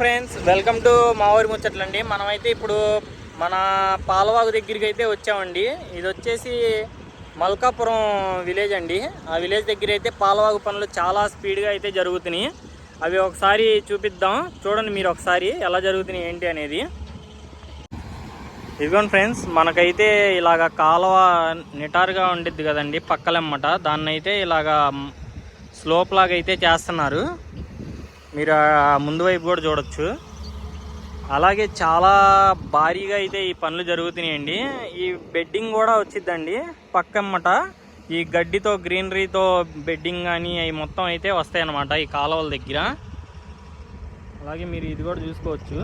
Friends welcome to మా ఊరి ముచ్చట్లండి. మనమైతే ఇప్పుడు మన పాలవాగు దగ్గరికి అయితే వచ్చామండి. ఇది వచ్చేసి మల్కాపురం విలేజ్ అండి. ఆ విలేజ్ దగ్గర అయితే పాలవాగు పనులు చాలా స్పీడ్గా అయితే జరుగుతున్నాయి. అవి ఒకసారి చూపిద్దాం. చూడండి మీరు ఒకసారి ఎలా జరుగుతున్నాయి ఏంటి అనేది. ఇదిగోండి ఫ్రెండ్స్ మనకైతే ఇలాగ కాలువ నిటారుగా ఉండిద్ది కదండి పక్కలమ్మట. దాన్నైతే ఇలాగ ఇలాగా స్లోప్ లాగా అయితే చేస్తున్నారు. మీరు ముందు వైపు కూడా చూడొచ్చు. అలాగే చాలా భారీగా అయితే ఈ పనులు జరుగుతున్నాయండి. ఈ బెడ్డింగ్ కూడా వచ్చిద్దండి పక్కమ్మట ఈ గడ్డితో గ్రీనరీతో బెడ్డింగ్ కానీ అవి మొత్తం అయితే వస్తాయి అన్నమాట ఈ కాలువల దగ్గర. అలాగే మీరు ఇది కూడా చూసుకోవచ్చు.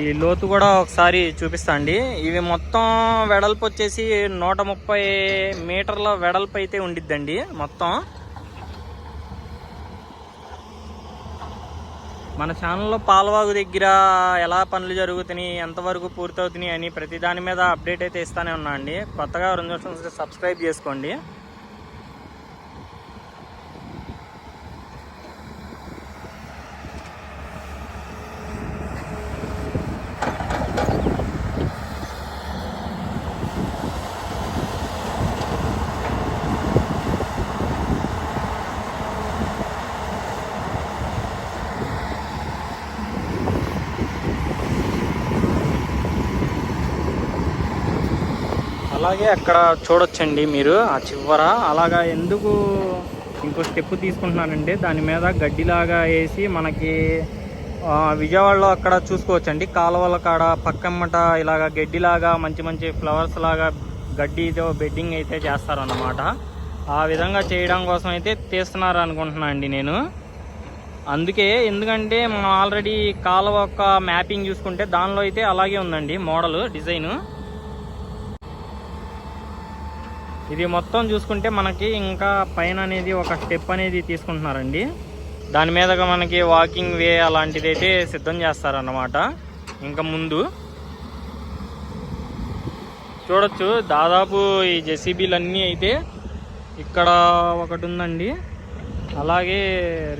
ఈ లోతు కూడా ఒకసారి చూపిస్తా అండి. ఇవి మొత్తం వెడల్పు వచ్చేసి నూట ముప్పై మీటర్ల వెడల్పు అయితే ఉండిద్దండి మొత్తం. మన ఛానల్లో పాలవాగు దగ్గర ఎలా పనులు జరుగుతున్నాయి ఎంతవరకు పూర్తవుతున్నాయి అని ప్రతి దాని మీద అప్డేట్ అయితే ఇస్తానే ఉన్నా అండి కొత్తగా రెండు నిమిషాలు సబ్స్క్రైబ్ చేసుకోండి. అలాగే అక్కడ చూడొచ్చండి మీరు ఆ చివర. అలాగా ఎందుకు ఇంకో స్టెప్ తీసుకుంటున్నానంటే దాని మీద గడ్డిలాగా వేసి మనకి విజయవాడలో అక్కడ చూసుకోవచ్చండి. కాలువల కాడ పక్కమ్మట ఇలాగ గడ్డిలాగా మంచి మంచి ఫ్లవర్స్ లాగా గడ్డితో బెడ్డింగ్ అయితే చేస్తారన్నమాట. ఆ విధంగా చేయడం కోసం అయితే తీస్తున్నారు అనుకుంటున్నాను అండి నేను. అందుకే ఎందుకంటే మనం ఆల్రెడీ కాలువ యొక్క మ్యాపింగ్ చూసుకుంటే దానిలో అయితే అలాగే ఉందండి మోడల్ డిజైను. ఇది మొత్తం చూసుకుంటే మనకి ఇంకా పైన అనేది ఒక స్టెప్ అనేది తీసుకుంటున్నారండి. దాని మీదగా మనకి వాకింగ్ వే అలాంటిది అయితే సిద్ధం చేస్తారన్నమాట. ఇంకా ముందు చూడొచ్చు దాదాపు ఈ జెసిబీలన్నీ అయితే ఇక్కడ ఒకటి ఉందండి అలాగే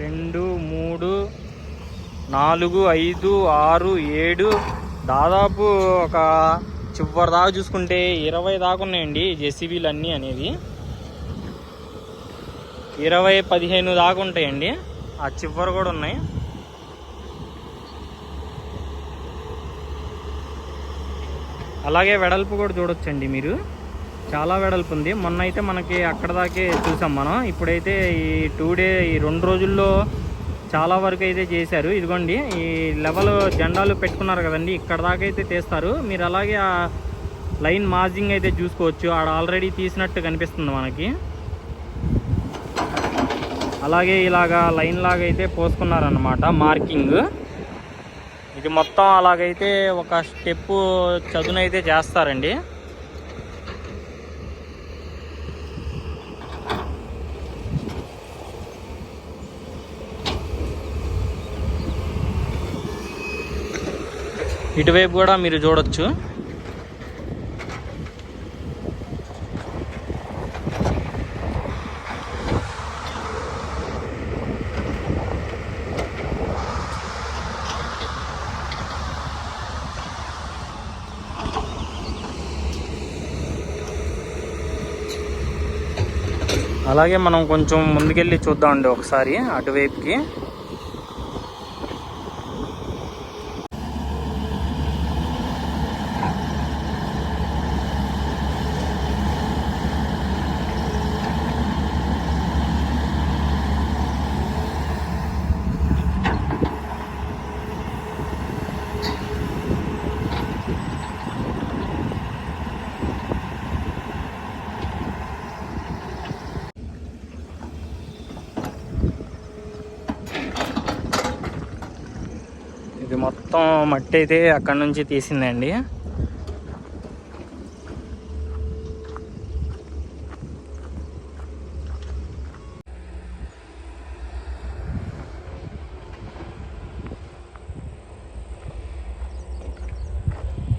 రెండు మూడు నాలుగు ఐదు ఆరు ఏడు దాదాపు ఒక చివరి దాకా చూసుకుంటే ఇరవై దాకా ఉన్నాయండి జెసిబీలు అన్నీ అనేవి. ఇరవై పదిహేను దాకా ఉంటాయండి. ఆ చివరి కూడా ఉన్నాయి. అలాగే వెడల్పు కూడా చూడొచ్చండి మీరు. చాలా వెడల్పు ఉంది. మొన్న అయితే మనకి అక్కడ దాకే చూసాం మనం. ఇప్పుడైతే ఈ టూ డే ఈ రెండు రోజుల్లో చాలా వరకు అయితే చేశారు. ఇదిగోండి ఈ లెవెల్ జెండాలు పెట్టుకున్నారు కదండి ఇక్కడ దాకా అయితే తీస్తారు. మీరు అలాగే ఆ లైన్ మార్జింగ్ అయితే చూసుకోవచ్చు. ఆడ ఆల్రెడీ తీసినట్టు కనిపిస్తుంది మనకి. అలాగే ఇలాగా లైన్ లాగా అయితే పోసుకున్నారనమాట మార్కింగ్. ఇది మొత్తం అలాగైతే ఒక స్టెప్పు చదునైతే చేస్తారండి. ఇటువైపు కూడా మీరు చూడొచ్చు. అలాగే మనం కొంచెం ముందుకెళ్ళి చూద్దామండి ఒకసారి అటువైపుకి. మొత్తం మట్టి అయితే అక్కడ నుంచి తీసిందండి.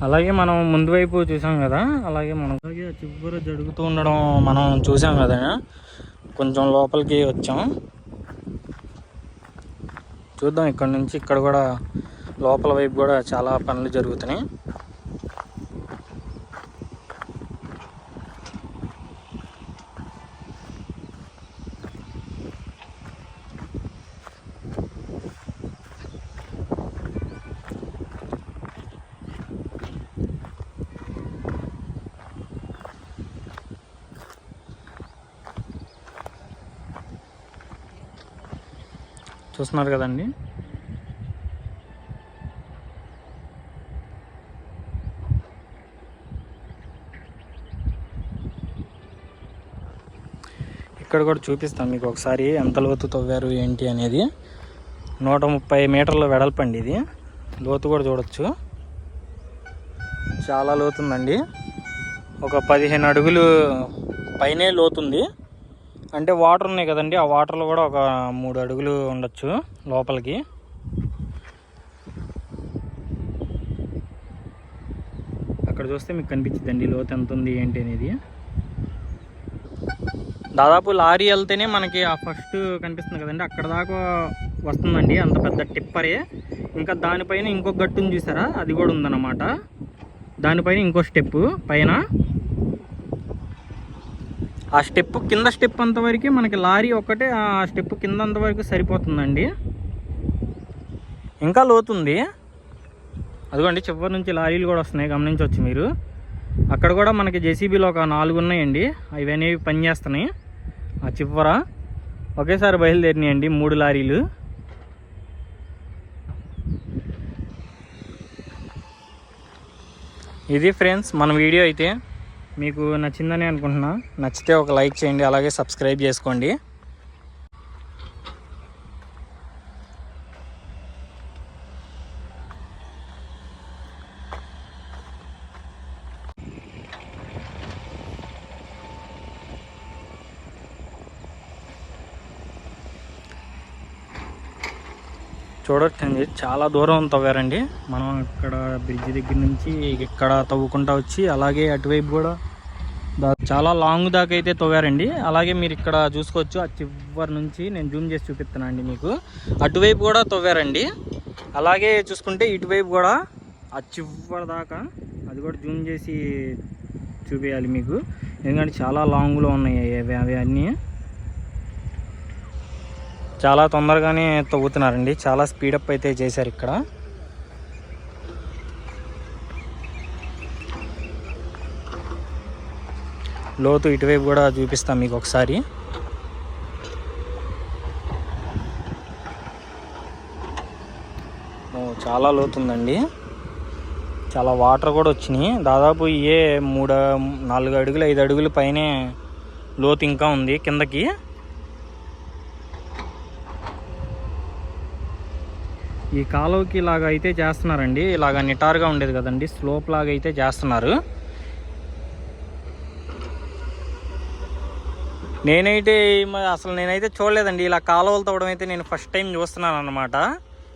అలాగే మనం ముందు వైపు చూసాం కదా అలాగే మనం అలాగే చివర జరుగుతూ ఉండడం మనం చూసాం కదా కొంచెం లోపలికి వచ్చాం. చూద్దాం ఇక్కడ నుంచి ఇక్కడ కూడా లోపల వైపు కూడా చాలా పనులు జరుగుతున్నాయి. చూస్తున్నారు కదండి. ఇక్కడ కూడా చూపిస్తాం మీకు ఒకసారి ఎంత లోతు తవ్వారు ఏంటి అనేది. నూట ముప్పై మీటర్ల వెడల్పండి ఇది. లోతు కూడా చూడొచ్చు. చాలా లోతుందండి ఒక పదిహేను అడుగులు పైనే లోతుంది అంటే వాటర్ ఉన్నాయి కదండి ఆ వాటర్లో కూడా ఒక మూడు అడుగులు ఉండొచ్చు లోపలికి. అక్కడ చూస్తే మీకు కనిపించిందండి లోతు ఎంత ఉంది ఏంటి అనేది. దాదాపు లారీ వెళ్తేనే మనకి ఆ ఫస్ట్ కనిపిస్తుంది కదండి. అక్కడ దాకా వస్తుందండి. అంత పెద్ద టిప్పరే. ఇంకా దానిపైన ఇంకొక గట్టుని చూసారా? అది కూడా ఉందన్నమాట. దానిపైన ఇంకో స్టెప్ పైన ఆ స్టెప్ కింద స్టెప్ అంతవరకు మనకి లారీ ఒక్కటే ఆ స్టెప్ కింద అంతవరకు సరిపోతుందండి. ఇంకా లోతుంది. అదిగోండి చివరి నుంచి లారీలు కూడా వస్తున్నాయి. గమనించవచ్చు మీరు. అక్కడ కూడా మనకి జేసీబీలో ఒక నాలుగు ఉన్నాయండి. అవి అనేవి పనిచేస్తున్నాయి. ఆ చివర ఒకేసారి బయలుదేరినాయండి మూడు లారీలు. ఇది ఫ్రెండ్స్ మన వీడియో అయితే మీకు నచ్చిందని అనుకుంటున్నా. నచ్చితే ఒక లైక్ చేయండి అలాగే సబ్స్క్రైబ్ చేసుకోండి. చూడొచ్చండి. చాలా దూరం తవ్వారండి. మనం ఇక్కడ బ్రిడ్జ్ దగ్గర నుంచి ఇక్కడ తవ్వుకుంటా వచ్చి అలాగే అటువైపు కూడా దా- చాలా లాంగ్ దాకా అయితే తవ్వారండి. అలాగే మీరు ఇక్కడ చూసుకోవచ్చు. ఆ చివరి నుంచి నేను జూమ్ చేసి చూపిస్తున్నాను మీకు. అటువైపు కూడా తవ్వారండి. అలాగే చూసుకుంటే ఇటువైపు కూడా ఆ చివరి దాకా అది కూడా జూమ్ చేసి చూపించాలి మీకు. ఎందుకంటే చాలా లాంగ్లో ఉన్నాయి అవి అవి అన్నీ. చాలా తొందరగానే తవ్వుతున్నారండి. చాలా స్పీడప్ అయితే చేశారు ఇక్కడ. లోతు ఇటువైపు కూడా చూపిస్తాం మీకు ఒకసారి. ఓ, చాలా లోతుందండి చాలా వాటర్ కూడా వచ్చినాయి. దాదాపు ఏ మూడు నాలుగు అడుగులు ఐదు అడుగుల పైనే లోతు ఇంకా ఉంది కిందకి. ఈ కాలువకి ఇలాగ అయితే చేస్తున్నారండి. ఇలాగ నిటారుగా ఉండేది కదండి. స్లోప్ లాగా అయితే చేస్తున్నారు. నేనైతే అసలు నేనైతే చూడలేదండి. ఇలా కాలువలు తవ్వడం అయితే నేను ఫస్ట్ టైం చూస్తున్నాను అనమాట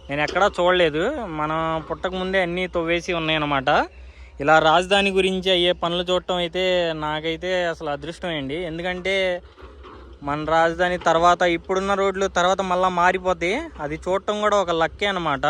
నేను ఎక్కడా చూడలేదు. మన పుట్టక ముందే అన్నీ తవ్వేసి ఉన్నాయన్నమాట. ఇలా రాజధాని గురించి అయ్యే పనులు చూడటం అయితే నాకైతే అసలు అదృష్టం అండి. ఎందుకంటే మన రాజధాని తర్వాత ఇప్పుడున్న రోడ్లు తర్వాత మళ్ళీ మారిపోతాయి అది చూడటం కూడా ఒక లక్కే అనమాట